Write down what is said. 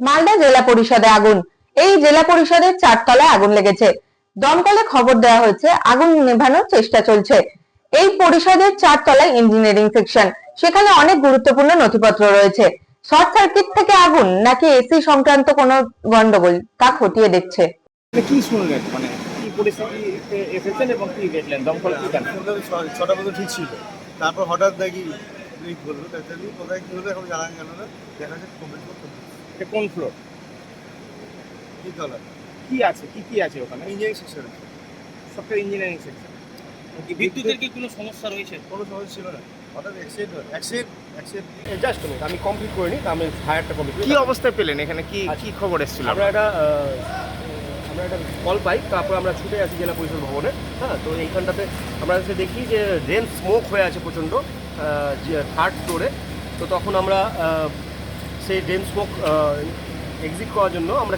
মালদা জেলা পরিষদে আগুন। এই জেলা পরিষদের চারতলায় আগুন লেগেছে। দমকলে খবর দেওয়া হয়েছে আগুন নেভানোর চেষ্টা চলছে। এই পরিষদের চারতলায় ইঞ্জিনিয়ারিং সেকশন সেখানে অনেক গুরুত্বপূর্ণ নথিপত্র রয়েছে। শর্ট সার্কিট থেকে আগুন নাকি এসি সংক্রান্ত কোনো গন্ডগোল তা খতিয়ে দেখছে। কি শুনলেন? মানে কি পরিস্থিতিতে এসেছেন এবং কি দেখলেন? দমকল কি জানেন? শুনলাম ছ- ছটা পর্যন্ত ঠিক ছিল। তারপর হঠাৎ দেখি ব্রেক করল তাড়াতাড়ি কোথায় কী হলো এখন জানা গেল না। দেখা যাচ্ছে কমপ্লিট করতে এটা কোন ফ্লোর কি কি আছে? কি কি আছে ওখানে? Engineering section software engineering section বিদ্যুতের কি কোনো সমস্যা রয়েছে? কোনো সমস্যা ছিল না। হঠাৎ accident accident accident just minute আমি কমপ্লিট করিনি আমি ফায়ারটা কমপ্লিট কি অবস্থায় পেলেন? এখানে কি কি খবর এসেছিল? আমরা একটা আমরা একটা কল পাই তারপর আমরা ছুটে আসি জেলা পরিষদ ভবনে হ্যাঁ? তো এইখানটাতে আমরা এসে দেখি যে ড্রেন স্মোক হয়ে আছে প্রচণ্ড থার্ড ফ্লোরে তো তখন আমরা সেই ড্রেন স্মোক এক্সিট করার জন্য আমরা